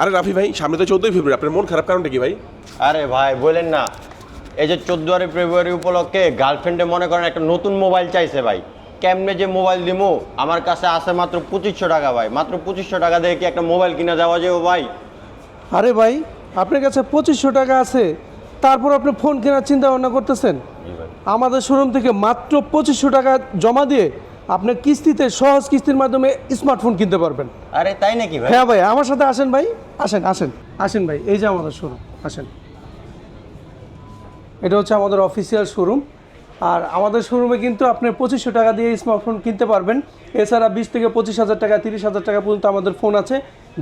আরে রাফি ভাই সামনে তো চোদ্দই ফেব্রুয়ারি আপনার মন খারাপ কারণটা কি ভাই? আরে ভাই বলেন না। এই যে চোদ্দোয়ারি ফেব্রুয়ারি উপলক্ষে গার্লফ্রেন্ডে মনে করেন একটা নতুন মোবাইল চাইছে ভাই। কেমনে যে মোবাইল দিমু? আমার কাছে আছে মাত্র পঁচিশশো টাকা ভাই। মাত্র পঁচিশশো টাকা দিয়ে কি একটা মোবাইল কিনা যাওয়া যাবে ভাই? আরে ভাই আপনার কাছে পঁচিশশো টাকা আছে তারপর আপনি ফোন কেনার চিন্তা ভাবনা করতেছেন আমাদের শোরুম থেকে মাত্র পঁচিশশো টাকা জমা দিয়ে আপনি কিস্তিতে সহজ কিস্তির মাধ্যমে স্মার্টফোন কিনতে পারবেন। আরে তাই নাকি ভাই? হ্যাঁ ভাই আমার সাথে আসেন ভাই। আসেন আসেন আসেন ভাই এই যে আমাদের শোরুম আসেন। এটা হচ্ছে আমাদের অফিসিয়াল শোরুম আর আমাদের শোরুমে কিন্তু আপনি পঁচিশশো টাকা দিয়ে স্মার্টফোন কিনতে পারবেন। এছাড়া বিশ থেকে পঁচিশ হাজার টাকা তিরিশ হাজার টাকা পর্যন্ত আমাদের ফোন আছে।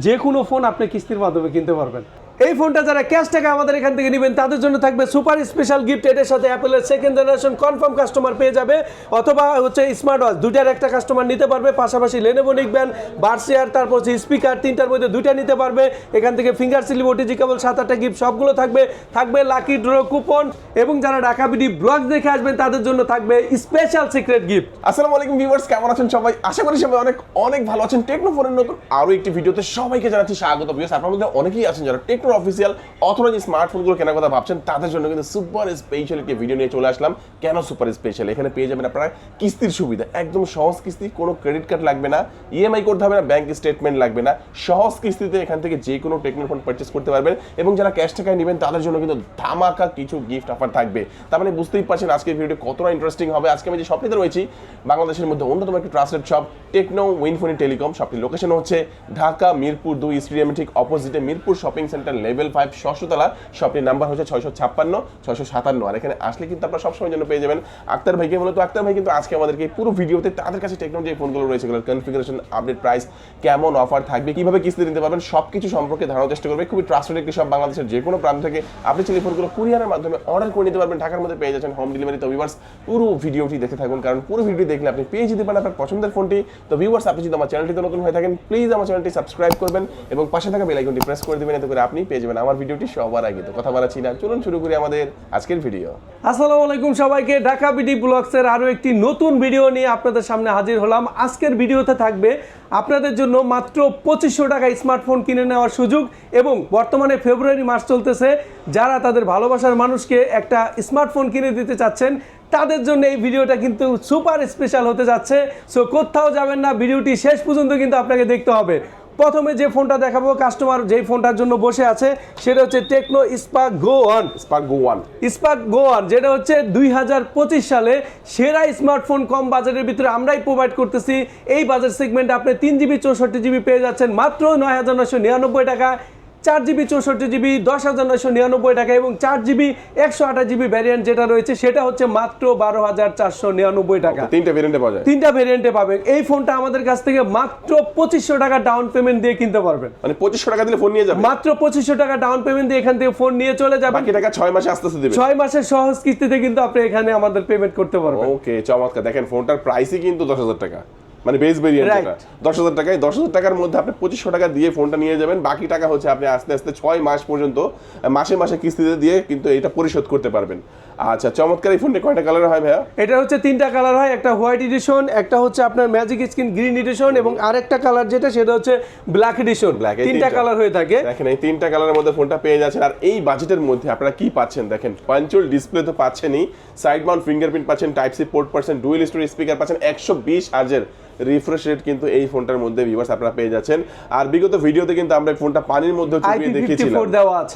যে কোনো ফোন আপনি কিস্তির মাধ্যমে কিনতে পারবেন। এই ফোনটা যারা ক্যাশ টাকা আমাদের এখান থেকে নেবেন, তাদের জন্য থাকবে সুপার স্পেশাল গিফট এটার সাথে অ্যাপেলের সেকেন্ড জেনারেশন কনফার্ম কাস্টমার পেয়ে যাবে। অথবা হচ্ছে স্মার্ট ওয়াচ দুটার একটা কাস্টমার নিতে পারবে, পাশাপাশি লেনেভো নিকবেন বার্সিয়ার তারপর হচ্ছে স্পিকার তিনটার মধ্যে দুইটা নিতে পারবে। এখান থেকে ফিঙ্গার স্লিপ ওটিজি কেবল সাত আটটা গিফট সবগুলো থাকবে। থাকবে লাকি ড্র কুপন এবং যারা ঢাকা বিডি ব্লগ দেখে আসবেন, তাদের জন্য থাকবে স্পেশাল সিক্রেট গিফট আসসালামু আলাইকুম ভিউয়ার্স কেমন আছেন সবাই? আশা করি সবাই অনেক অনেক ভালো আছেন। টেকনো ফোনের নতুন আরও একটি ভিডিওতে সবাইকে জানাচ্ছি স্বাগত। ভিউয়ার্স আপনার মধ্যে অনেকেই আছেন যারা টেকনোর অফিসিয়াল অথবা যে স্মার্টফোনগুলো কেনার কথা ভাবছেন, তাদের জন্য কিন্তু সুপার স্পেশাল একটি ভিডিও নিয়ে চলে আসলাম। কেন সুপার স্পেশাল এখানে পেয়ে যাবেন আপনারা কিস্তির সুবিধা। একদম সহজ কিস্তি, কোনো ক্রেডিট কার্ড লাগবে না ইএমআই করতে হবে না ব্যাংক স্টেটমেন্ট লাগবে না। সহজ কিস্তিতে এখান থেকে যে কোনো টেকনো ফোন পারচেস করতে পারবেন এবং যারা ক্যাশ টাকায় নেবেন, তাদের জন্য কিন্তু ধামাকা কিছু গিফট অফার থাকবে। তার মানে বুঝতেই পারছেন আজকের ভিডিওটি কতটা ইন্টারেস্টিং হবে। আজকে আমি যে শপটিতে রয়েছি, বাংলাদেশের মধ্যে অন্যতম একটি ট্রাস্টেড শপ টেকনো উইনফোনি টেলিকম শপটির লোকেশন হচ্ছে ঢাকা, মিরপুর দুই স্টেডিয়ামের ঠিক অপোজিটে Mirpur shopping centre level five ষষ্ঠতলা শপটির নাম্বার হচ্ছে ছয়শো ছাপ্পান্ন, ছয়শো সাতান্ন। আর এখানে আসলে কিন্তু আপনারা সবসময় জন্য পেয়ে যাবেন আক্তার ভাইকে। মূলত আক্তার ভাই কিন্তু আজকে আমাদেরকে পুরো ভিডিওতে তাদের কাছে টেকনো যে ফোনগুলো রয়েছে, এগুলোর কনফিগারেশন আপডেট প্রাইস কেমন অফার থাকবে, কীভাবে কিস্তি দিতে পারবেন সব কিছু সম্পর্কে ধারণার চেষ্টা করবে। খুবই ট্রাস্টেড একটি সব বাংলাদেশের যে কোনো প্রান্ত থেকে। আপনি চাইলে ফোনগুলো কুরিয়ারের মাধ্যমে অর্ডার করে নিতে পারবেন। ঢাকার মধ্যে পেয়ে যাচ্ছেন হোম ডেলিভারি তো ভিউয়ার্স পুরো ভিডিওটি দেখে থাকুন, কারণ পুরো ভিডিও দেখলে আপনি পেয়ে যেতে পারেন আপনার পছন্দের ফোনটি তো ভিউয়ার্স আপনি যদি আমার চ্যানেলটিতে নতুন হয়ে থাকেন প্লিজ আমার চ্যানেলটি সাবস্ক্রাইব করবেন এবং পাশে থাকা বেল আইকনটি প্রেস করে দেবেন। এতে করে আপনি পেয়ে যাবেন। আমার ভিডিওটি সবার আগে। তো কথা বাড়াচ্ছি না। চলুন শুরু করি আমাদের আজকের ভিডিও। আসসালামু আলাইকুম সবাইকে। ঢাকা বিডি ব্লগসের আরও একটি নতুন ভিডিও নিয়ে আপনাদের সামনে হাজির হলাম। আজকের ভিডিওতে থাকবে আপনাদের জন্য মাত্র পঁচিশশো টাকা স্মার্টফোন কিনে নেওয়ার সুযোগ এবং বর্তমানে ফেব্রুয়ারি মাস চলতেছে। যারা তাদের ভালোবাসার মানুষকে একটা স্মার্টফোন কিনে দিতে চাচ্ছেন, তাদের জন্য এই ভিডিওটা কিন্তু সুপার স্পেশাল হতে যাচ্ছে। সো কোথাও যাবেন না। ভিডিওটি শেষ পর্যন্ত কিন্তু আপনাকে দেখতে হবে। প্রথমে যে ফোনটা দেখাবো কাস্টমার যেই ফোনটার জন্য বসে আছে সেটা হচ্ছে Tecno Spark Go one Spark Go one Spark Go one যেটা হচ্ছে দুই হাজার পঁচিশ সালে সেরা স্মার্টফোন কম বাজারের ভিতরে আমরাই প্রোভাইড করতেছি। এই বাজার সেগমেন্টে আপনি তিন জিবি চৌষট্টি জিবি পেয়ে যাচ্ছেন মাত্র নয় হাজার নয়শো নিরানব্বই টাকা। চার জিবি চৌষট্টি জিবি দশ হাজার নয়শো নিরানব্বই টাকা এবং চার জিবি একশো আঠাশ জিবি ভ্যারিয়েন্ট যেটা রয়েছে সেটা হচ্ছে মাত্র বারো হাজার চারশো নিরানব্বই টাকা। তিনটা ভেরিয়েন্টে পাওয়া যায়। তিনটা ভ্যারিয়েন্টে পাবেন। এই ফোনটা আমাদের কাছ থেকে মাত্র পঁচিশশো টাকা ডাউন পেমেন্ট দিয়ে কিনতে পারবেন। মানে পঁচিশশো টাকা দিলে ফোন নিয়ে যাবে? মাত্র পঁচিশশো টাকা ডাউন পেমেন্ট দিয়ে এখান থেকে ফোন নিয়ে চলে যাবেন। বাকি টাকা ছয় মাসে আস্তে আস্তে দেবে। ছয় মাসের সহজ কিস্তিতে কিন্তু আপনি এখানে আমাদের পেমেন্ট করতে পারবেন। ওকে চমৎকার। দেখেন ফোনটার প্রাইসই কিন্তু দশ হাজার টাকা। মানে বেস ভেরিয়েন্ট দশ হাজার টাকায় দশ হাজার টাকার মধ্যে আপনি পঁচিশশো টাকা দিয়ে ফোনটা নিয়ে যাবেন। বাকি টাকা হচ্ছে আপনি আস্তে আস্তে ছয় মাস পর্যন্ত মাসে মাসে কিস্তিতে দিয়ে কিন্তু এটা পরিশোধ করতে পারবেন। আচ্ছা চমৎকার এই ফোনটা কয়টা কালার হয় ভাইয়া? এটা হচ্ছে তিনটা কালার হয় একটা হোয়াইট এডিশন একটা হচ্ছে আপনার ম্যাজিক স্কিন গ্রিন এডিশন এবং আরেকটা কালার যেটা সেটা হচ্ছে ব্ল্যাক এডিশন ব্ল্যাক তিনটা। কালার হয়ে থাকে। দেখেন এই তিনটা কালারের মধ্যে ফোনটা পেয়ে যাচ্ছেন। আর এই বাজেটের মধ্যে আপনারা কি পাচ্ছেন? দেখেন পাঞ্চুল ডিসপ্লে তো পাচ্ছেনই সাইড মাউন্ট ফিঙ্গারপ্রিন্ট পাচ্ছেন টাইপ সি পোর্ট পাচ্ছেন ডুয়েল স্টোরি স্পিকার পাচ্ছেন একশো বিশ হার্জের রিফ্রেশ রেট কিন্তু এই ফোনটার মধ্যে ভিউয়ার্স আপনারা পেয়ে যাচ্ছেন। আর বিগত ভিডিওতে কিন্তু আমরা ফোনটা পানির মধ্যে চুপিয়ে দেখিয়েছিলাম।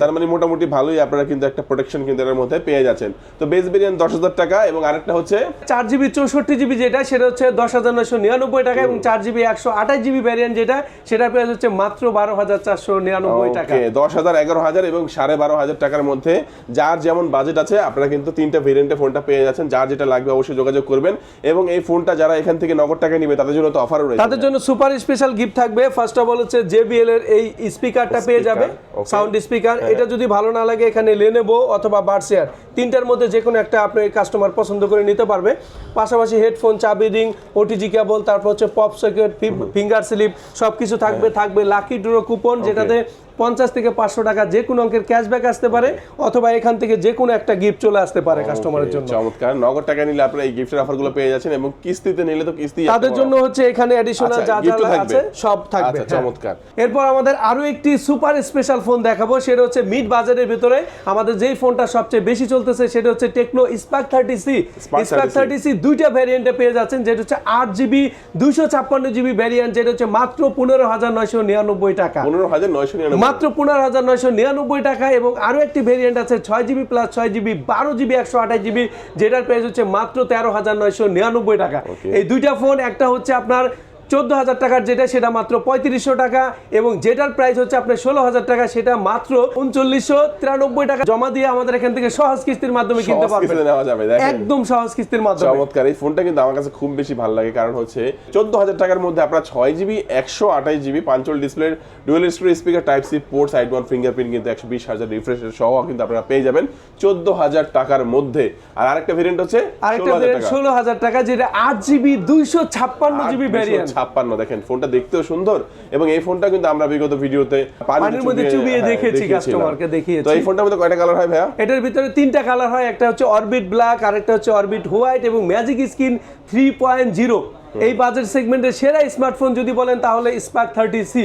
তার মানে মোটামুটি ভালোই আপনারা কিন্তু একটা প্রোটেকশন কিন্তু এর মধ্যে পেয়ে যাচ্ছেন। তো বেস ভেরিয়েন্ট দশ হাজার টাকা এবং আরেকটা হচ্ছে চার জিবি চৌষট্টি জিবি যেটা সেটা হচ্ছে দশ হাজার নয়শো নিরানব্বই টাকা এবং চার জিবি একশো আঠাশ জিবি ভ্যারিয়েন্ট যেটা সেটা প্রাইস হচ্ছে মাত্র বারো হাজার চারশো নিরানব্বই টাকা। দশ হাজার এগারো হাজার এবং সাড়ে বারো হাজার টাকার মধ্যে যার যেমন বাজেট আছে আপনারা কিন্তু তিনটা ভেরিয়েন্টে ফোনটা পেয়ে যাচ্ছেন। যার যেটা লাগবে অবশ্যই যোগাযোগ করবেন। এবং এই ফোনটা যারা এখান থেকে নগদ টাকা নিবে তাদের জন্য তো অফার রয়েছে তাদের জন্য সুপার স্পেশাল গিফট থাকবে। ফার্স্ট অফ অল হচ্ছে জেবিএল এর এই স্পিকারটা পেয়ে যাবে। সাউন্ড স্পিকার এটা যদি ভালো না লাগে এখানে লেনেবো অথবা বার্সেয়ার তিনটার মধ্যে যে কোনো একটা আপনি কাস্টমার পছন্দ করে নিতে পারবে। পাশাপাশি হেডফোন চাবি রিং ওটিজি কেবল তারপর হচ্ছে পপ সকেট ফিঙ্গার স্লিপ সবকিছু থাকবে থাকবে লাকি ড্র কুপন যেটাতে পঞ্চাশ থেকে পাঁচশো টাকা যে কোনো অঙ্কের ক্যাশব্যাক আসতে পারে অথবা এখান থেকে যে কোনো একটা গিফট চলে আসতে পারে কাস্টমারের জন্য। চমৎকার। নগদ টাকা নিলে আপনারা এই গিফটের অফারগুলো পেয়ে যাচ্ছেন এবং কিস্তিতে নিলে তো কিস্তি তাদের জন্য হচ্ছে এখানে অ্যাডিশনাল আচ্ছা, যা যা আছে সব থাকবে। আচ্ছা, হ্যাঁ। চমৎকার। এরপর আমাদের আরও একটি সুপার স্পেশাল ফোন দেখাবো সেটা হচ্ছে মিড বাজারের ভিতরে। আমাদের যেই ফোনটা সবচেয়ে বেশি চলতেছে সেটা হচ্ছে Tecno Spark thirty C Spark thirty C দুইটা ভ্যারিয়েন্টে পেয়ে যাচ্ছেন যেটা হচ্ছে আট জিবি দুইশো ছাপ্পান্ন জিবি ভ্যারিয়েন্ট যেটা হচ্ছে মাত্র পনেরো হাজার নয়শো নিরানব্বই টাকা। পনেরো হাজার নয়শো নিরানব্বই মাত্র পনেরো হাজার নয়শো নিরানব্বই টাকা এবং আরও একটি ভেরিয়েন্ট আছে ছয় জিবি প্লাস ছয় জিবি বারো জিবি একশো আঠাশ জিবি যেটার প্রাইস হচ্ছে মাত্র তেরো হাজার নয়শো নিরানব্বই টাকা। এই দুইটা ফোন একটা হচ্ছে আপনার চোদ্দ হাজার টাকার যেটা সেটা মাত্র পঁয়ত্রিশশো টাকা এবং যেটার প্রাইস হচ্ছে আপনার ষোলো হাজার টাকা সেটা মাত্র উনচল্লিশশো তিরানব্বই টাকা জমা দিয়ে আমাদের এখান থেকে সহজ কিস্তির মাধ্যমে কিনতে পারবেন। নেওয়া যাবে, একদম সহজ কিস্তির মাধ্যমে। চমৎকার এই ফোনটা কিন্তু আমার কাছে খুব বেশি ভালো লাগে কারণ হচ্ছে চোদ্দ হাজার টাকার মধ্যে আপনার ছয় জিবি একশো আঠাশ জিবি পাঞ্চল ডিসপ্লের dual stereo speaker type C port side one fingerprint কিন্তু একশো বিশ হাজার রিফ্রেশ সহ কিন্তু আপনারা পেয়ে যাবেন চোদ্দ হাজার টাকার মধ্যে। আর আরেকটা ভেরিয়েন্ট হচ্ছে আরেকটা ভেরিয়েন্ট ষোলো হাজার টাকা যেটা আট জিবি দুইশো ছাপ্পান্ন জিবি ভ্যারিয়েন্ট ছাপ্পান্ন দেখেন ফোনটা দেখতেও সুন্দর এবং এই ফোনটা কিন্তু আমরা বিগত ভিডিওতে পানির মধ্যে চুবিয়ে হ্যাঁ, দেখেছি, কাস্টমারকে দেখিয়ে তো এই ফোনটার মধ্যে কয়টা কালার হয় ভাইয়া? এটার ভিতরে তিনটা কালার হয় একটা হচ্ছে অরবিট ব্ল্যাক আরেকটা হচ্ছে অরবিট হোয়াইট এবং magic skin three point zero এই বাজেট সেগমেন্টের সেরা স্মার্টফোন যদি বলেন তাহলে স্পার্ক থার্টি সি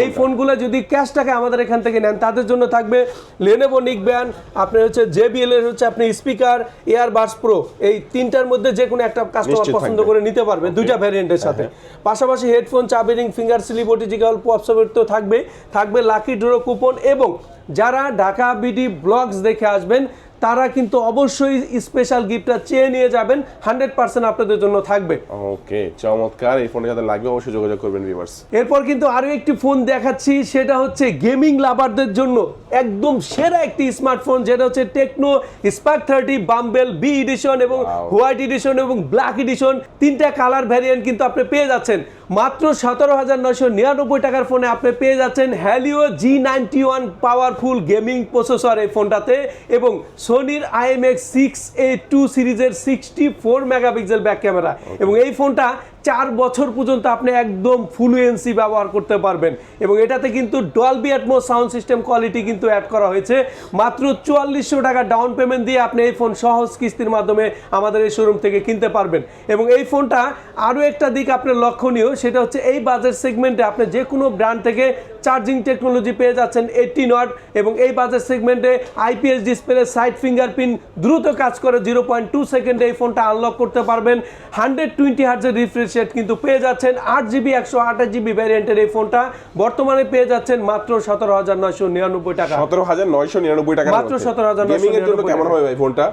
এই ফোনগুলো যদি ক্যাশ টাকা আমাদের এখান থেকে নেন তাদের জন্য থাকবে লেনেভো নিকব্যান আপনার হচ্ছে জেবিএল এর হচ্ছে আপনি স্পিকার এয়ারবাডস প্রো এই তিনটার মধ্যে যে কোনো একটা কাস্টমার পছন্দ করে নিতে পারবে দুইটা ভ্যারিয়েন্টের সাথে। পাশাপাশি হেডফোন চাবিরিং ফিঙ্গার স্লিপ ওটিজিক্যাল পপসবেট তো থাকবে। থাকবে লাকি ড্র কুপন এবং যারা ঢাকা বিডি ব্লগস দেখে আসবেন তারা কিন্তু অবশ্যই স্পেশাল গিফটটা চেয়ে নিয়ে যাবেন। হান্ড্রেড পার্সেন্ট আপনাদের জন্য থাকবে। ওকে চমৎকার। এই ফোনটা যাদের লাগবে অবশ্যই যোগাযোগ করবেন ভিউয়ার্স এরপর কিন্তু আরও একটি ফোন দেখাচ্ছি সেটা হচ্ছে গেমিং লাভারদের জন্য। একদম সেরা একটি স্মার্টফোন যেটা হচ্ছে Tecno Spark thirty Bumblebee edition এবং হোয়াইট এডিশন এবং ব্ল্যাক এডিশন তিনটা কালার ভ্যারিয়েন্ট কিন্তু আপনি পেয়ে যাচ্ছেন। মাত্র সতেরো হাজার নয়শো নিরানব্বই টাকার ফোনে আপনি পেয়ে যাচ্ছেন Helio G ninety one powerful gaming processor এই ফোনটাতে এবং সোনির আইএমএক্স সিক্স এ টু সিরিজের sixty four megapixel back camera এবং এই ফোনটা চার বছর পর্যন্ত আপনি একদম ফুলুয়েন্সি ব্যবহার করতে পারবেন। এবং এটাতে কিন্তু Dolby Atmos sound system quality কিন্তু অ্যাড করা হয়েছে। মাত্র চুয়াল্লিশশো টাকা ডাউন পেমেন্ট দিয়ে আপনি এই ফোন সহজ কিস্তির মাধ্যমে আমাদের এই শোরুম থেকে কিনতে পারবেন। এবং এই ফোনটা আরও একটা দিক আপনার লক্ষণীয়, সেটা হচ্ছে এই বাজেট সেগমেন্টে আপনি যে কোনো ব্র্যান্ড থেকে চার্জিং টেকনোলজি পেয়ে যাচ্ছেন এইটিন ওয়াট এবং এই বাজেট সেগমেন্টে আইপিএস ডিসপ্লে সাইড ফিঙ্গারপ্রিন্ট দ্রুত কাজ করে জিরো পয়েন্ট টু সেকেন্ডে এই ফোনটা আনলক করতে পারবেন। হান্ড্রেড টোয়েন্টি হার্জের রিফ্রেশ রেট কিন্তু পেয়ে যাচ্ছেন। আট জিবি একশো আঠাশ জিবি ভ্যারিয়েন্টের এই ফোনটা বর্তমানে পেয়ে যাচ্ছেন মাত্র সতেরো হাজার নয়শো নিরানব্বই টাকা। সতেরো হাজার নয়শো নিরানব্বই টাকা মাত্র 17,999 গেমিং এর জন্য কেমন হবে ভাই ফোনটা?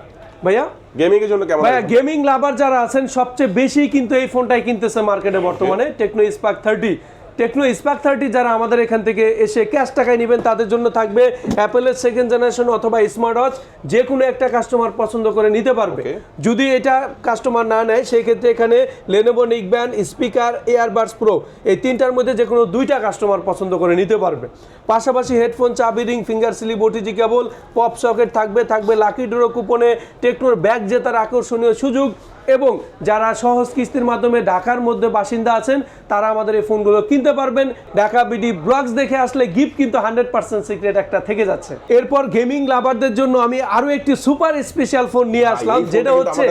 ভাইয়া? গেমিং এর জন্য কেমন ভাইয়া গেমিং লাভার যারা আছেন সবচেয়ে বেশি কিন্তু এই ফোনটাই কিনতেছে মার্কেটে বর্তমানে। Tecno Spark thirty Tecno Spark thirty যারা আমাদের এখান থেকে এসে ক্যাশ টাকায় নেবেন তাদের জন্য থাকবে অ্যাপেলের সেকেন্ড জেনারেশন অথবা স্মার্ট ওয়াচ যে কোনো একটা কাস্টমার পছন্দ করে নিতে পারবে। যদি এটা কাস্টমার না নেয় সেই ক্ষেত্রে এখানে লেনোভো নিকব্যান স্পিকার এয়ারবাডস প্রো এই তিনটার মধ্যে যে কোনো দুইটা কাস্টমার পছন্দ করে নিতে পারবে। পাশাপাশি হেডফোন চাবি ring finger sleeve OTG cable pop socket থাকবে থাকবে লাকি ড্রো কুপনে টেকনোর ব্যাগ জেতার আকর্ষণীয় সুযোগ। এবং যারা সহজ কিস্তির মাধ্যমে ঢাকার মধ্যে বাসিন্দা আছেন তারা আমাদের এই ফোনগুলো কিনতে পারবেন। ঢাকা বিডি ব্লগস দেখে আসলে গিফট কিন্তু হান্ড্রেড পার্সেন্ট সিক্রেট একটা থেকে যাচ্ছে। এরপর গেমিং লাভারদের জন্য আমি আরও একটি সুপার স্পেশাল ফোন নিয়ে আসলাম যেটা হচ্ছে।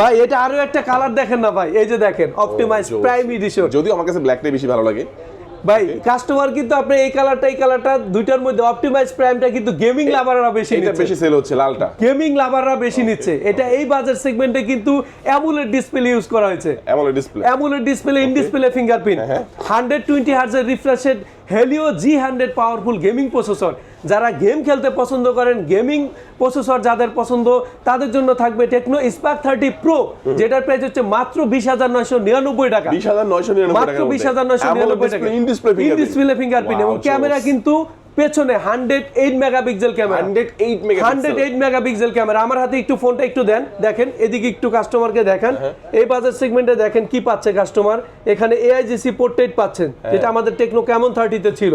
ভাই। এটা আরও একটা কালার দেখেন না ভাই এই যে দেখেন অপটিমাইজ প্রাইম এডিশন যদিও আমার কাছে ব্ল্যাকটাই বেশি ভালো লাগে। ভাই কাস্টমার কিন্তু আপনি এই কালারটা এই কালারটা দুইটার মধ্যে অপটিমাইজ প্রাইমটা কিন্তু গেমিং লাভাররা বেশি এটা বেশি সেল হচ্ছে লালটা। গেমিং লাভাররা বেশি নিচ্ছে। এটা এই বাজার সেগমেন্টে কিন্তু অ্যামুলেট ডিসপ্লে ইউজ করা হয়েছে। AMOLED display AMOLED display in display fingerprint হ্যাঁ। Hundred twenty হার্জের refresh rate Helio G hundred powerful gaming processor যারা গেম খেলতে পছন্দ করেন গেমিং প্রসেসর যাদের পছন্দ তাদের জন্য থাকবে টেকনো স্পার্ক থার্টি প্রো যেটার প্রাইস হচ্ছে মাত্র বিশ হাজার নয়শো নিরানব্বই টাকা। বিশ হাজার নয়শো মাত্র বিশ হাজার নয়শো নিরানব্বই টাকা। ইন ডিসপ্লে ফিঙ্গারপ্রিন্ট এবং ক্যামেরা কিন্তু পেছনে hundred eight megapixel camera hundred eight mega hundred eight megapixel camera আমার হাতে একটু ফোনটা একটু দেন। দেখেন এদিকে একটু কাস্টমারকে দেখেন। হ্যাঁ। এই বাজার সেগমেন্টে দেখেন কি পাচ্ছে কাস্টমার এখানে এআইজিসি পোর্ট্রেট পাচ্ছেন। হ্যাঁ। যেটা আমাদের টেকনো কেমন থার্টিতে ছিল।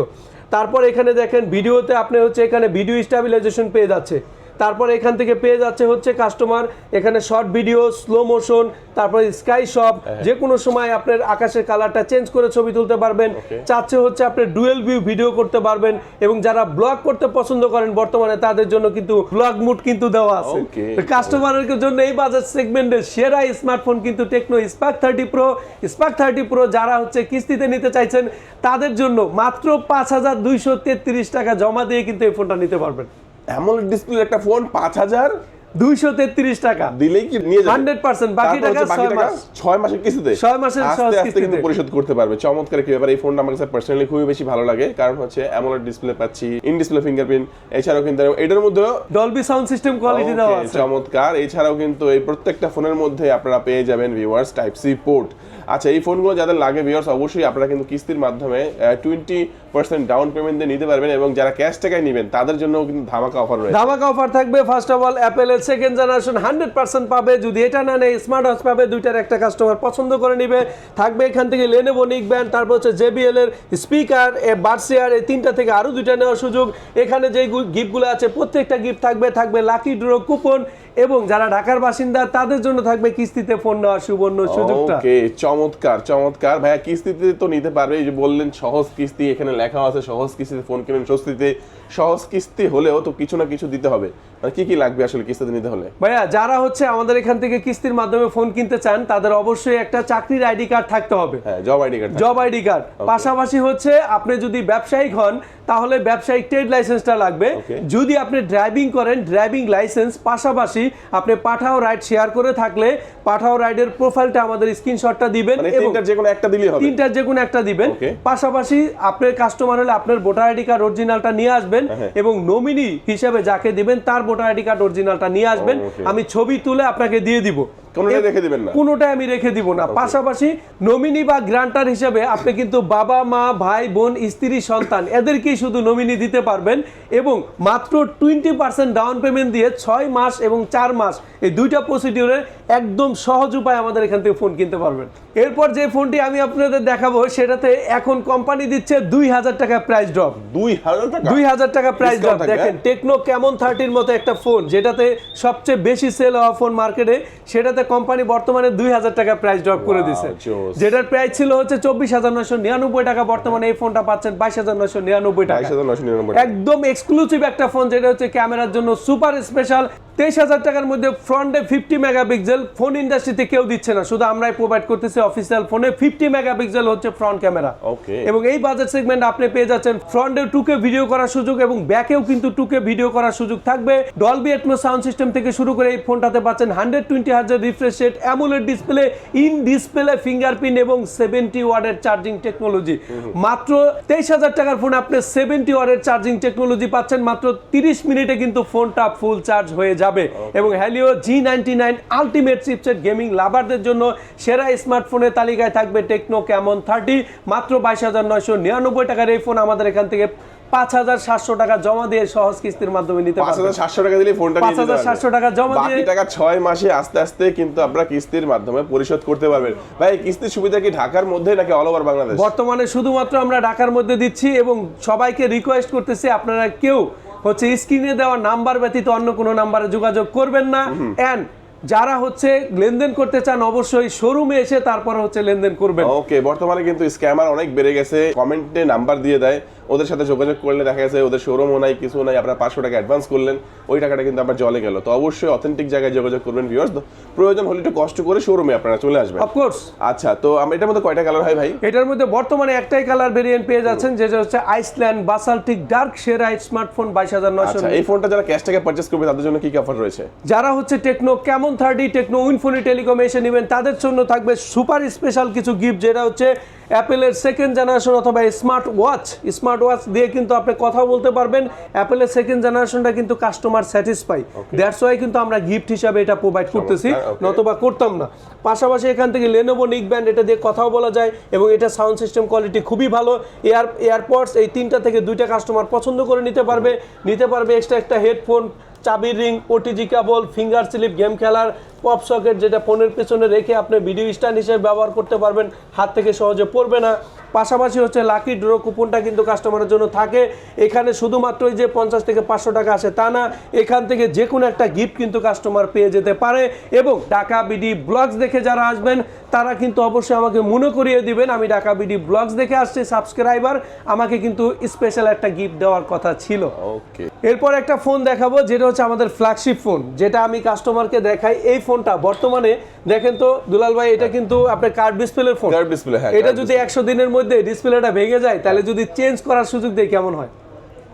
তারপর এখানে দেখেন ভিডিওতে আপনি হচ্ছে এখানে ভিডিও স্টাবিলাইজেশন পেয়ে যাচ্ছে। তারপরে এখান থেকে পেয়ে যাচ্ছে হচ্ছে কাস্টমার এখানে শর্ট ভিডিও স্লো মোশন তারপরে স্কাই শপ যে কোনো সময় আপনার আকাশের কালারটা চেঞ্জ করে ছবি তুলতে পারবেন। চাচ্ছে হচ্ছে আপনি ডুয়েল ভিউ ভিডিও করতে পারবেন এবং যারা ব্লগ করতে পছন্দ করেন বর্তমানে তাদের জন্য কিন্তু ব্লগ মুড কিন্তু দেওয়া আছে. কাস্টমারের জন্য এই বাজার সেগমেন্টের সেরা স্মার্টফোন কিন্তু Tecno Spark thirty pro Spark thirty pro যারা হচ্ছে কিস্তিতে নিতে চাইছেন তাদের জন্য মাত্র পাঁচ হাজার দুইশো তেত্রিশ টাকা জমা দিয়ে কিন্তু এই ফোনটা নিতে পারবেন। এমন ডিসপ্লে একটা ফোন পাঁচ হাজার দুইশো তেত্রিশ টাকা। দিলেই কি নিয়ে যাবে? 100% বাকি টাকা ছয় মাস। ছয় মাসের কিস্তিতে। ছয় মাসের আস্তে আস্তে কিন্তু পরিশোধ করতে পারবে। চমৎকার কি ব্যাপার? এই ফোনটা আমার কাছে পার্সোনালি খুবই বেশি ভালো লাগে। কারণ হচ্ছে অ্যামোলেড ডিসপ্লে পাচ্ছি ইন ডিসপ্লে ফিঙ্গারপ্রিন্ট এছাড়াও কিন্তু এটার মধ্যেও ডলবি সাউন্ড সিস্টেম কোয়ালিটি দেওয়া আছে। চমৎকার। এছাড়াও কিন্তু এই প্রত্যেকটা ফোনের মধ্যে আপনারা পেয়ে যাবেন ভিউয়ার্স টাইপ সি পোর্ট আচ্ছা এই ফোনগুলো যাদের লাগে ভিউয়ার্স অবশ্যই আপনারা কিন্তু কিস্তির মাধ্যমে টোয়েন্টি পার্সেন্ট ডাউন পেমেন্ট দিয়ে নিতে পারবেন এবং যারা ক্যাশ টাকায় নেবেন তাদের জন্য কিন্তু ধামাকা অফার রয়েছে। ধামাকা অফার থাকবে। ফার্স্ট অফ অল অ্যাপেলের সেকেন্ড জেনারেশন হান্ড্রেড পার্সেন্ট পাবে। যদি এটা না নেয় স্মার্ট ওয়াচ পাবে, দুইটার একটা কাস্টমার পছন্দ করে নিবে। থাকবে এখান থেকে লেনেভো নিক ব্যান্ড তারপর হচ্ছে জেবিএল এর স্পিকার বার্সিয়ার এই তিনটা থেকে আরও দুইটা নেওয়ার সুযোগ। এখানে যে গিফটগুলো আছে, প্রত্যেকটা গিফট থাকবে। থাকবে লাকি ড্র কুপন এবং যারা ঢাকার বাসিন্দা তাদের জন্য থাকবে কিস্তিতে ফোন নেওয়ার সুবর্ণ সুযোগটা। ওকে চমৎকার চমৎকার। ভাইয়া কিস্তিতে তো নিতে পারবে। এই যে বললেন সহজ কিস্তি এখানে লেখা আছে সহজ কিস্তিতে ফোন কিনেন স্বস্তিতে। সহজ কিস্তি হলেও তো কিছু না কিছু দিতে হবে। মানে কি কি লাগবে আসলে কিস্তিতে নিতে হলে? ভাইয়া যারা হচ্ছে আমাদের এখান থেকে কিস্তির মাধ্যমে ফোন কিনতে চান তাদের অবশ্যই একটা চাকরির আইডি কার্ড থাকতে হবে। হ্যাঁ job ID card job ID card. পাশাপাশি হচ্ছে আপনি যদি ব্যবসায়িক হন তাহলে ব্যবসায়িক ট্রেড লাইসেন্সটা লাগবে। যদি আপনি ড্রাইভিং করেন ড্রাইভিং লাইসেন্স পাশাপাশি আপনি পাঠাও রাইড শেয়ার করে থাকলে পাঠাও রাইডের প্রোফাইলটা আমাদের স্ক্রিনশটটা দিবেন মানে তিনটার যে কোনো একটা দিলেই হবে। তিনটার যে কোনো একটা দিবেন। পাশাপাশি আপনার কাস্টমার হলে আপনার ভোটার আইডি কার্ড অরিজিনালটা নিয়ে আসবেন হ্যাঁ। এবং নমিনি হিসেবে যাকে দিবেন তার ভোটার আইডি কার্ড অরিজিনালটা নিয়ে আসবেন। আমি ছবি তুলে আপনাকে দিয়ে দিব। কোনোটাই রেখে দিবেন না। কোনোটাই আমি রেখে দিব না। পাশাপাশি নমিনি বা গ্রান্টার হিসেবে আপনি কিন্তু বাবা মা ভাই বোন স্ত্রী সন্তান এদেরকেই শুধু নমিনি দিতে পারবেন এবং মাত্র টোয়েন্টি পার্সেন্ট ডাউন পেমেন্ট দিয়ে ছয় মাস এবং চার মাস এই দুইটা প্রসিডিউরে একদম সহজ উপায় আমাদের এখান থেকে ফোন কিনতে পারবেন। এরপর যে ফোনটি আমি আপনাদের দেখাবো সেটাতে এখন কোম্পানি দিচ্ছে দুই হাজার টাকা প্রাইস ড্রপ দুই হাজার টাকা? দুই হাজার টাকা প্রাইস Discount ড্রপ দেখেন হ্যাঁ? টেকনো কেমন থার্টির মতো একটা ফোন যেটাতে সবচেয়ে বেশি সেল হওয়া ফোন মার্কেটে সেটাতে কোম্পানি বর্তমানে দুই হাজার টাকা প্রাইস ড্রপ করে দিছে। যেটার প্রাইস ছিল হচ্ছে চব্বিশ হাজার নয়শো নিরানব্বই টাকা বর্তমানে এই ফোনটা পাচ্ছেন বাইশ হাজার নয়শো নিরানব্বই টাকা। একদম এক্সক্লুসিভ একটা ফোন যেটা হচ্ছে ক্যামেরার জন্য সুপার স্পেশাল তেইশ হাজার টাকার মধ্যে ফ্রন্টে ফিফটি মেগাপিক্সেল ফোন ইন্ডাস্ট্রিতে কেউ দিচ্ছে না। শুধু আমরাই প্রোভাইড করতেছি অফিসিয়াল ফোনে ফিফটি মেগাপিক্সেল হচ্ছে ফ্রন্ট ক্যামেরা এবং এই বাজেট সেগমেন্ট আপনি পেয়ে যাচ্ছেন ফ্রন্টে টুকে ভিডিও করার সুযোগ এবং ব্যাকেও কিন্তু টুকে ভিডিও করার সুযোগ থাকবে। ডলবি এটমো সাউন্ড সিস্টেম থেকে শুরু করে এই ফোনটাতে পাচ্ছেন হান্ড্রেড টোয়েন্টি হাজার refresh rate AMOLED display in display fingerprint এবং সেভেন্টি ওয়ার্ডের চার্জিং টেকনোলজি মাত্র তেইশ হাজার টাকার ফোন আপনি সেভেন্টি ওয়ার্ডের চার্জিং টেকনোলজি পাচ্ছেন। মাত্র তিরিশ মিনিটে কিন্তু ফোনটা ফুল চার্জ হয়ে যাবে। এবং Helio G ninety nine ultimate chipset gaming লাভারদের জন্য সেরা স্মার্টফোনের তালিকায় থাকবে টেকনো ক্যামন থার্টি মাত্র বাইশ হাজার নয়শো নিরানব্বই টাকার এই ফোন আমাদের এখান থেকে পাঁচ হাজার সাতশো টাকা জমা দিয়ে সহজ কিস্তির মাধ্যমে নিতে পাঁচ হাজার সাতশো টাকা দিলে ফোনটা নিয়ে যেতে 5,700 টাকা জমা দিয়ে- টাকা ছয় মাসে আস্তে আস্তে কিন্তু আপনারা কিস্তির মাধ্যমে পরিশোধ করতে পারবেন। ভাই কিস্তির সুবিধা কি ঢাকার মধ্যে নাকি অল ওভার বাংলাদেশ? বর্তমানে শুধুমাত্র আমরা ঢাকার মধ্যে দিচ্ছি এবং সবাইকে রিকোয়েস্ট করতেছি আপনারা কেউ হচ্ছে স্ক্রিনে দেওয়া নাম্বার ব্যতীত অন্য কোনো নাম্বারে যোগাযোগ করবেন না। অ্যান্ড যারা হচ্ছে লেনদেন করতে চান অবশ্যই শোরুমে এসে তারপর হচ্ছে লেনদেন করবেন। ওকে বর্তমানে কিন্তু স্ক্যামার অনেক বেড়ে গেছে। কমেন্টে নাম্বার দিয়ে দেয়। ওদের সাথে যোগাযোগ করলে দেখা গেছে ওদের শোরুমও নাই কিছু নাই আপনার পাঁচশো টাকা অ্যাডভান্স করলেন ওই টাকাটা কিন্তু আপনার জলে গেল। তো অবশ্যই অথেন্টিক জায়গায় যোগাযোগ করবেন ভিউয়ার্স প্রয়োজন হলে একটু কষ্ট করে শোরুমে আপনারা চলে আসবেন। অফকোর্স আচ্ছা তো আমি এটার মধ্যে কয়টা কালার হয় ভাই? এটার মধ্যে বর্তমানে একটাই কালার ভেরিয়েন্ট পেয়ে যাচ্ছেন যেটা হচ্ছে আইসল্যান্ড বাসাল্টিক ডার্ক শেরা স্মার্টফোন বাইশ হাজার নয়শো আচ্ছা এই ফোনটা যারা ক্যাশ টাকা পারচেস করবে তাদের জন্য কি কি অফার রয়েছে? যারা হচ্ছে টেকনো কেমন থার্টি টেকনো উইনফোনি টেলিকম এসে নেবেন তাদের জন্য থাকবে সুপার স্পেশাল কিছু গিফট যেটা হচ্ছে অ্যাপেলের সেকেন্ড জেনারেশন অথবা স্মার্ট ওয়াচ স্মার্ট ওয়াচ দিয়ে কিন্তু আপনি কথা বলতে পারবেন। অ্যাপেলের সেকেন্ড জেনারেশনটা কিন্তু কাস্টমার স্যাটিসফাই দ্যাটস ওয়াই কিন্তু আমরা গিফট হিসাবে এটা প্রোভাইড করতেছি নতবা করতাম না। পাশাপাশি এখান থেকে লেনোভো নিক ব্যান্ড এটা দিয়ে কথাও বলা যায় এবং এটা সাউন্ড সিস্টেম কোয়ালিটি খুবই ভালো। এয়ার এয়ারপডস এই তিনটা থেকে দুইটা কাস্টমার পছন্দ করে নিতে পারবে। নিতে পারবে এক্সট্রা একটা হেডফোন চাবির ring OTG cable finger sleeve game খেলার পপ সকেট যেটা ফোনের পেছনে রেখে আপনি ভিডিও স্ট্যান্ড হিসেবে ব্যবহার করতে পারবেন হাত থেকে সহজে পড়বে না। পাশাপাশি হচ্ছে লাকি ড্র কুপনটা কিন্তু কাস্টমারের জন্য থাকে। এখানে শুধুমাত্র এই যে পঞ্চাশ থেকে পাঁচশো টাকা আসে তা না এখান থেকে যে কোনো একটা গিফট কিন্তু কাস্টমার পেয়ে যেতে পারে এবং ঢাকা বিডি ব্লগস দেখে যারা আসবেন তারা কিন্তু অবশ্যই আমাকে মনে করিয়ে দিবেন। আমি ঢাকা বিডি ব্লগস দেখে আসছি সাবস্ক্রাইবার আমাকে কিন্তু স্পেশাল একটা গিফট দেওয়ার কথা ছিল। ওকে এরপর একটা ফোন দেখাবো যেটা হচ্ছে আমাদের ফ্ল্যাগশিপ ফোন যেটা আমি কাস্টমারকে দেখাই এই ফোনটা বর্তমানে দেখেন তো দুলাল ভাই এটা কিন্তু আপনার কার্ড ডিসপ্লের ফোন Curved display, হ্যাঁ, এটা যদি একশো দিনের মধ্যে ডিসপ্লেটা ভেঙে যায় তাহলে যদি চেঞ্জ করার সুযোগ দেয় কেমন হয়?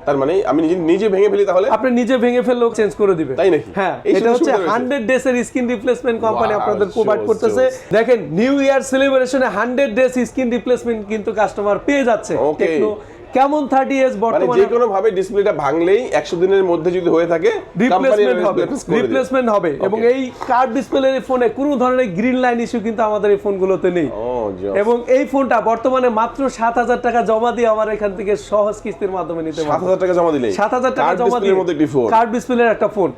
তার মানে আমি নিজে নিজে ভেঙে ফেলি তাহলে? আপনি নিজে ভেঙে ফেললেও চেঞ্জ করে দিবে। তাই নাকি? হ্যাঁ এটা হচ্ছে সুবিধা রয়েছে? হান্ড্রেড ডেজ এর স্কিন রিপ্লেসমেন্ট কোম্পানি আপনাদের প্রোভাইড করতেছে। দেখেন নিউ ইয়ার সেলিব্রেশনে হান্ড্রেড ডেজ স্কিন রিপ্লেসমেন্ট কিন্তু কাস্টমার পেয়ে যাচ্ছে। টেকনো কেমন থার্টি এস মানে বর্তমানে যে কোনো ভাবে ডিসপ্লেটা ভাঙলেই একশো দিনের মধ্যে যদি হয়ে থাকে রিপ্লেসমেন্ট হবে। রিপ্লেসমেন্ট হবে এবং এই কার্ড ডিসপ্লের ফোনে কোনো ধরনের গ্রিন লাইন ইস্যু কিন্তু আমাদের এই ফোনগুলোতে নেই। এবং এই ফোনটা বর্তমানে মাত্র সাত হাজার টাকা জমা দিয়ে আমার এখান থেকে সহজ কিস্তির মাধ্যমে নিতে সাত হাজার টাকা জমা দিলে সাত হাজার টাকা জমা দিয়ে। একটি ফোন কার্ড ডিসপ্লের একটা ফোন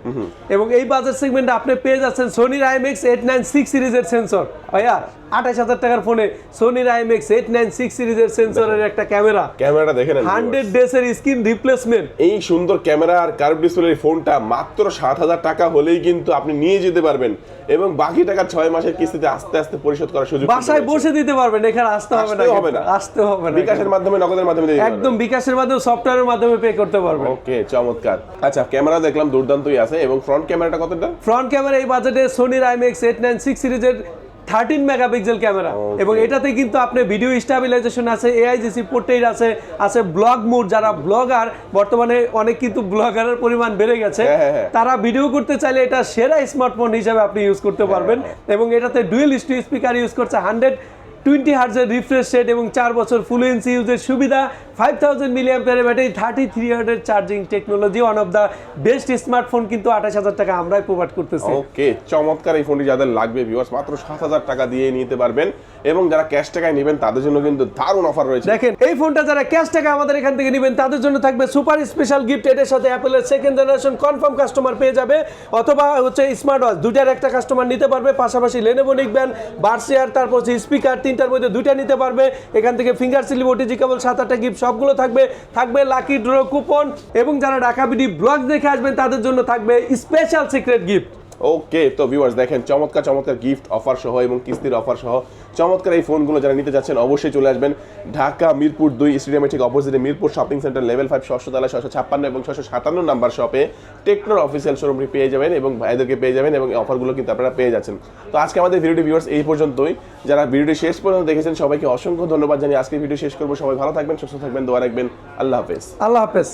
এবং এই বাজার সেগমেন্টে আপনি পেয়ে যাচ্ছেন সোনির আইএমএক্স এইট নাইন সিক্স সিরিজের সেন্সর ভাইয়া আঠাশ হাজার টাকার ফোনে সোনির আইএমএক্স এইট নাইন সিক্স সিরিজের সেন্সরের একটা ক্যামেরা ক্যামেরাটা দেখে নেন হান্ড্রেড ডেসের স্ক্রিন রিপ্লেসমেন্ট এই সুন্দর ক্যামেরা আর কার্ভ ডিসপ্লের ফোনটা মাত্র সাত হাজার টাকা হলেই কিন্তু আপনি নিয়ে যেতে পারবেন। এবং বাকি টাকা ছয় মাসের কিস্তিতে আস্তে আস্তে পরিশোধ করার সুযোগ বাসায় বসে দিতে পারবেন এখানে আসতে হবে না হবে না। আসতে হবে না বিকাশের মাধ্যমে নগদের মাধ্যমে একদম বিকাশের মাধ্যমে সফটওয়্যারের মাধ্যমে পে করতে পারবেন। ওকে চমৎকার। আচ্ছা ক্যামেরা দেখলাম দুর্দান্তই আছে এবং ফ্রন্ট ক্যামেরাটা কতটা? ফ্রন্ট ক্যামেরা এই বাজেটে সোনির আইএমএক্স এইট নাইন সিক্স সিরিজের থার্টিন মেগাপিক্সেল ক্যামেরা এবং এটাতে কিন্তু আপনি ভিডিও স্টাবিলাইজেশন আছে এআইজিসি পোর্ট্রেট আছে আছে ব্লগ মুড যারা ব্লগার বর্তমানে অনেক কিন্তু ব্লগারের পরিমাণ বেড়ে গেছে হ্যাঁ, হ্যাঁ, হ্যাঁ। তারা ভিডিও করতে চাইলে এটা সেরা স্মার্টফোন হিসাবে আপনি ইউজ করতে পারবেন। এবং এটাতে ডুয়েল স্টু স্পিকার ইউজ করছে হান্ড্রেড টোয়েন্টি হার্জের রিফ্রেশ রেট এবং চার বছর ফ্লুয়েন্সি ইউজের সুবিধা। Five thousand milliamp battery thirty three hundred charging technology one of the best smartphone কিন্তু আঠাশ হাজার টাকা আমরাই প্রোভাইড করতেছি। ওকে চমৎকার এই ফোনটি যাদের লাগবে ভিউয়ার্স মাত্র সাত হাজার টাকা দিয়ে নিতে পারবেন এবং যারা ক্যাশ টাকায় নেবেন তাদের জন্য কিন্তু দারুণ অফার রয়েছে। দেখেন এই ফোনটা যারা ক্যাশ টাকা আমাদের এখান থেকে নেবেন তাদের জন্য থাকবে সুপার স্পেশাল গিফট এটার সাথে অ্যাপেলের সেকেন্ড জেনারেশন কনফার্ম কাস্টমার পেয়ে যাবে অথবা হচ্ছে স্মার্ট ওয়াচ দুটার একটা কাস্টমার নিতে পারবে পাশাপাশি লেনেভো নিকবেন বার্সিয়ার তারপর স্পিকার তিনটার মধ্যে দুইটা নিতে পারবে এখান থেকে ফিঙ্গার সিলিপ ওটিজি কেবল সাত আটটা গিফট সবগুলো থাকবে থাকবে লাকি ড্র কুপন এবং যারা ঢাকা বিডি ব্লগ দেখে আসবেন তাদের জন্য থাকবে স্পেশাল সিক্রেট গিফট ওকে তো ভিউয়ার্স দেখেন, চমৎকার চমৎকার গিফট অফার সহ এবং কিস্তির অফার সহ চমৎকার এই ফোনগুলো যারা নিতে যাচ্ছেন, অবশ্যই চলে আসবেন ঢাকা, মিরপুর দুই স্টেডিয়ামের ঠিক অপোজিটে Mirpur shopping centre level five ছশো তালা ছশো ছাপ্পান্ন এবং ছশো সাতান্ন নাম্বার শপে টেকনোর অফিসিয়াল শোরুমটি পেয়ে যাবেন এবং ভাইদেরকে পেয়ে যাবেন এবং অফারগুলো কিন্তু আপনারা পেয়ে যাচ্ছেন। তো আজকে আমাদের ভিডিওটি ভিউয়ার্স এই পর্যন্তই। যারা ভিডিওটি শেষ পর্যন্ত দেখেছেন, সবাইকে অসংখ্য ধন্যবাদ জানিয়ে আজকে ভিডিও শেষ করব। সবাই ভালো থাকবেন, সুস্থ থাকবেন, দোয়া রাখবেন। আল্লাহ হাফেজ। আল্লাহ হাফেজ।